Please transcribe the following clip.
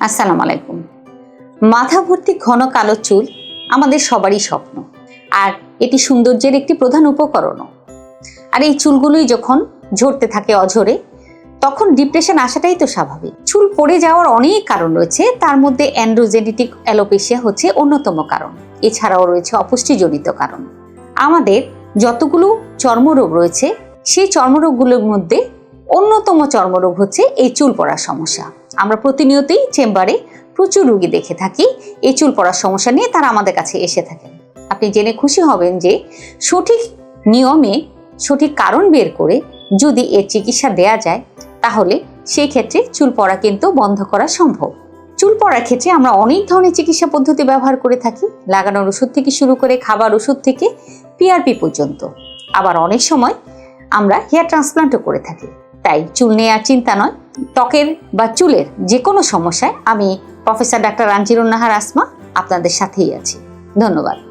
আসসালামু আলাইকুম। মাথা ভর্তি ঘন কালো চুল আমাদের সবারই স্বপ্ন। আর এটি সৌন্দর্যের একটি প্রধান উপকরণও। আর এই চুলগুলোই যখন ঝরতে থাকে অঝরে, তখন ডিপ্রেশন আসাটাই তো স্বাভাবিক। চুল পড়ে যাওয়ার অনেক কারণ রয়েছে, তার মধ্যে অ্যান্ড্রোজেনেটিক অ্যালোপেশিয়া হচ্ছে অন্যতম কারণ। এছাড়াও রয়েছে অপুষ্টিজনিত কারণ। আমাদের যতগুলো চর্মরোগ রয়েছে, সেই চর্মরোগগুলোর মধ্যে অন্যতম চর্মরোগ হচ্ছে এই চুল পড়ার সমস্যা। আমরা প্রতিনিয়তই চেম্বারে প্রচুর রুগী দেখে থাকি, এই চুল পড়ার সমস্যা নিয়ে তারা আমাদের কাছে এসে থাকেন। আপনি জেনে খুশি হবেন যে সঠিক নিয়মে সঠিক কারণ বের করে যদি এর চিকিৎসা দেয়া যায়, তাহলে সেই ক্ষেত্রে চুল পড়া কিন্তু বন্ধ করা সম্ভব। চুল পড়ার ক্ষেত্রে আমরা অনেক ধরনের চিকিৎসা পদ্ধতি ব্যবহার করে থাকি, লাগানোর ওষুধ থেকে শুরু করে খাবার ওষুধ থেকে পিআরপি পর্যন্ত। আবার অনেক সময় আমরা হেয়ার ট্রান্সপ্লান্টও করে থাকি। তাই চুল নেওয়ার চিন্তা নয়। ত্বকের বা চুলের যে কোনো সমস্যায় আমি প্রফেসর ডাক্তার রাঞ্জিরুন্নাহার নাহার আসমা আপনাদের সাথেই আছি। ধন্যবাদ।